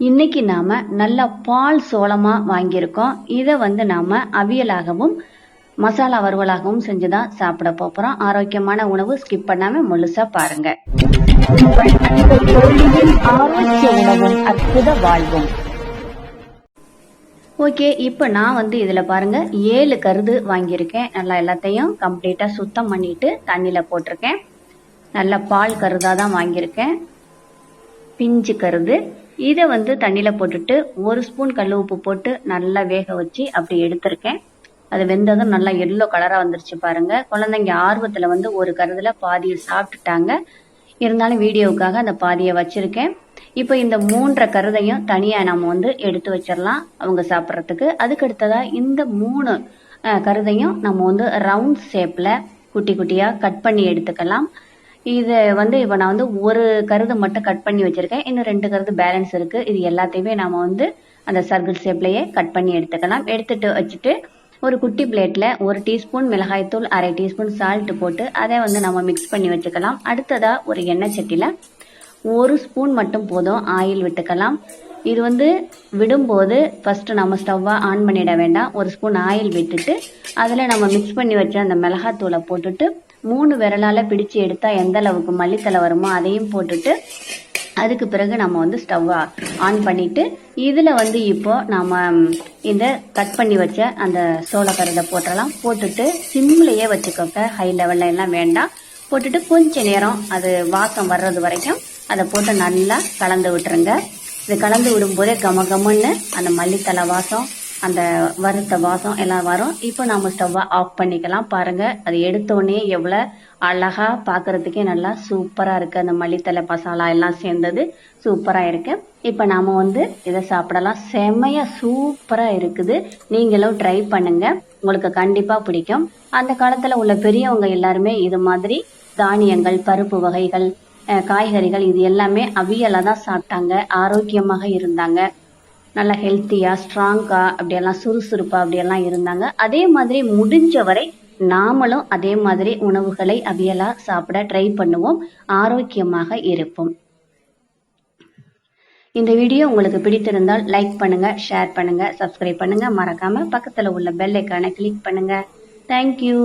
இன்னைக்கு நாம நல்ல பால் சோளமா வாங்கியிருக்கோம். இதை வந்து நாம அவியலாகவும் மசாலா வறுவலாகவும் செஞ்சுதான் சாப்பிட போறோம். ஆரோக்கியமான உணவு ஸ்கிப் பண்ணாம முழுசா பாருங்க. ஆரோக்கிய உணவும் அற்புத வாழ்வும் ஓகே இப்போ நான் வந்து இதில் பாருங்க ஏழு கருது வாங்கியிருக்கேன். நல்லா எல்லாத்தையும் கம்ப்ளீட்டாக சுத்தம் பண்ணிட்டு தண்ணியில் போட்டிருக்கேன். நல்ல பால் கருதாக தான் வாங்கியிருக்கேன். பிஞ்சு கருது. இதை வந்து தண்ணியில் போட்டுட்டு ஒரு ஸ்பூன் கல் உப்பு போட்டு நல்லா வேக வச்சு அப்படி எடுத்திருக்கேன். அது வெந்ததும் நல்லா எல்லோ கலராக வந்துருச்சு பாருங்க. குழந்தைங்க ஆர்வத்தில் வந்து ஒரு கருதில் பாதியை சாப்பிட்டுட்டாங்க. இருந்தாலும் வீடியோவுக்காக அந்த பாதியை வச்சுருக்கேன். இப்போ இந்த மூன்றரை கருதையும் தனியாக நம்ம வந்து எடுத்து வச்சிடலாம் அவங்க சாப்பிட்றதுக்கு. அதுக்கடுத்ததாக இந்த மூணு கருதையும் நம்ம வந்து ரவுண்ட் ஷேப்பில் குட்டி குட்டியாக கட் பண்ணி எடுத்துக்கலாம். இது வந்து இப்போ நான் வந்து ஒரு கருது மட்டும் கட் பண்ணி வச்சிருக்கேன். இன்னும் ரெண்டு கருது பேலன்ஸ் இருக்கு. இது எல்லாத்தையுமே நாம வந்து அந்த சர்க்கிள் ஷேப்லயே கட் பண்ணி எடுத்துக்கலாம். எடுத்துட்டு வச்சுட்டு ஒரு குட்டி பிளேட்ல ஒரு டீஸ்பூன் மிளகாய்த்தூள் அரை டீஸ்பூன் சால்ட் போட்டு அதை வந்து நம்ம மிக்ஸ் பண்ணி வச்சுக்கலாம். அடுத்ததா ஒரு எண்ணெய் சட்டியில ஒரு ஸ்பூன் மட்டும் போதும் ஆயில் விட்டுக்கலாம். இது வந்து விடும்போது ஃபர்ஸ்ட் நம்ம ஸ்டவ்வை ஆன் பண்ணிட வேண்டாம். ஒரு ஸ்பூன் ஆயில் விட்டுட்டு அதில் நம்ம மிக்ஸ் பண்ணி வச்ச அந்த மிளகாத்தூளை போட்டுட்டு மூணு விரலால் பிடிச்சு எடுத்தால் எந்த அளவுக்கு மல்லித்தலை வருமோ அதையும் போட்டுட்டு அதுக்கு பிறகு நம்ம வந்து ஸ்டவ்வை ஆன் பண்ணிட்டு இதில் வந்து இப்போ நம்ம இந்த கட் பண்ணி வச்ச அந்த சோளக்கரதை போட்டலாம் போட்டுட்டு சிம்லயே வச்சுக்கோங்க. ஹை லெவலில் எல்லாம் வேண்டாம். போட்டுட்டு கொஞ்ச நேரம் அது வாசம் வர்றது வரைக்கும் அதை போட்டு நல்லா கலந்து விட்டுருங்க. இது கலந்து விடும்போதே கம கமன்னு அந்த மல்லித்தலை வாசம் அந்த வறுத்த வாசம் எல்லாம் வரும். இப்போ நம்ம ஸ்டவ்வை ஆஃப் பண்ணிக்கலாம். பாருங்க அது எடுத்தோடனே எவ்வளோ அழகாக அழகா பார்க்கறதுக்கே நல்லா சூப்பரா இருக்கு. அந்த மல்லித்தலை மசாலா எல்லாம் சேர்ந்தது சூப்பரா இருக்கு. இப்போ நாம வந்து இதை சாப்பிடலாம். செமையாக சூப்பரா இருக்குது. நீங்களும் ட்ரை பண்ணுங்க. உங்களுக்கு கண்டிப்பா பிடிக்கும். அந்த காலத்துல உள்ள பெரியவங்க எல்லாருமே இது மாதிரி தானியங்கள் பருப்பு வகைகள் காய்கறிகள் இது எல்லாமே அவியலாக தான் சாப்பிட்டாங்க. ஆரோக்கியமாக இருந்தாங்க. நல்லா ஹெல்த்தியாக ஸ்ட்ராங்காக அப்படியெல்லாம் சுறுசுறுப்பாக அப்படியெல்லாம் இருந்தாங்க. அதே மாதிரி முடிஞ்ச வரை நாமளும் அதே மாதிரி உணவுகளை அவியலாக சாப்பிட ட்ரை பண்ணுவோம். ஆரோக்கியமாக இருப்போம். இந்த வீடியோ உங்களுக்கு பிடித்திருந்தால் லைக் பண்ணுங்க ஷேர் பண்ணுங்க சப்ஸ்கிரைப் பண்ணுங்க. மறக்காம பக்கத்துல உள்ள பெல் ஐக்கானை கிளிக் பண்ணுங்க. தேங்க்யூ